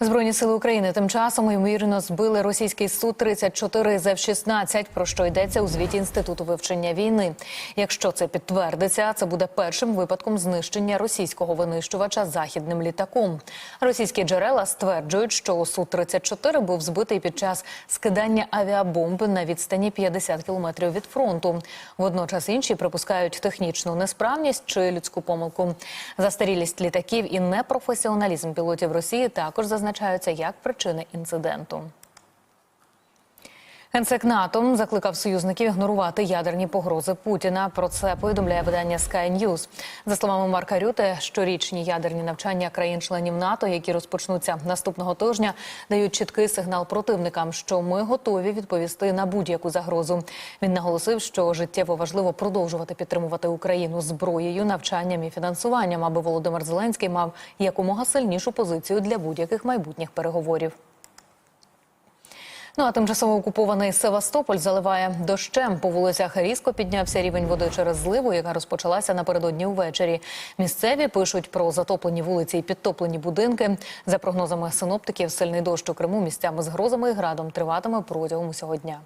Збройні сили України тим часом ймовірно збили російський су 34 з F-16, про що йдеться у звіті інституту вивчення війни. Якщо це підтвердиться, це буде першим випадком знищення російського винищувача західним літаком. Російські джерела стверджують, що су 34 був збитий під час скидання авіабомби на відстані 50 кілометрів від фронту. Водночас інші припускають технічну несправність чи людську помилку. Застарілість літаків і непрофесіоналізм пілотів Росії також зазначаються як причини інциденту. Генсек НАТО закликав союзників ігнорувати ядерні погрози Путіна. Про це повідомляє видання Sky News. За словами Марка Рюте, щорічні ядерні навчання країн-членів НАТО, які розпочнуться наступного тижня, дають чіткий сигнал противникам, що ми готові відповісти на будь-яку загрозу. Він наголосив, що життєво важливо продовжувати підтримувати Україну зброєю, навчанням і фінансуванням, аби Володимир Зеленський мав якомога сильнішу позицію для будь-яких майбутніх переговорів. Ну а тимчасово окупований Севастополь заливає дощем. По вулицях різко піднявся рівень води через зливу, яка розпочалася напередодні увечері. Місцеві пишуть про затоплені вулиці і підтоплені будинки. За прогнозами синоптиків, сильний дощ у Криму місцями з грозами і градом триватиме протягом усього дня.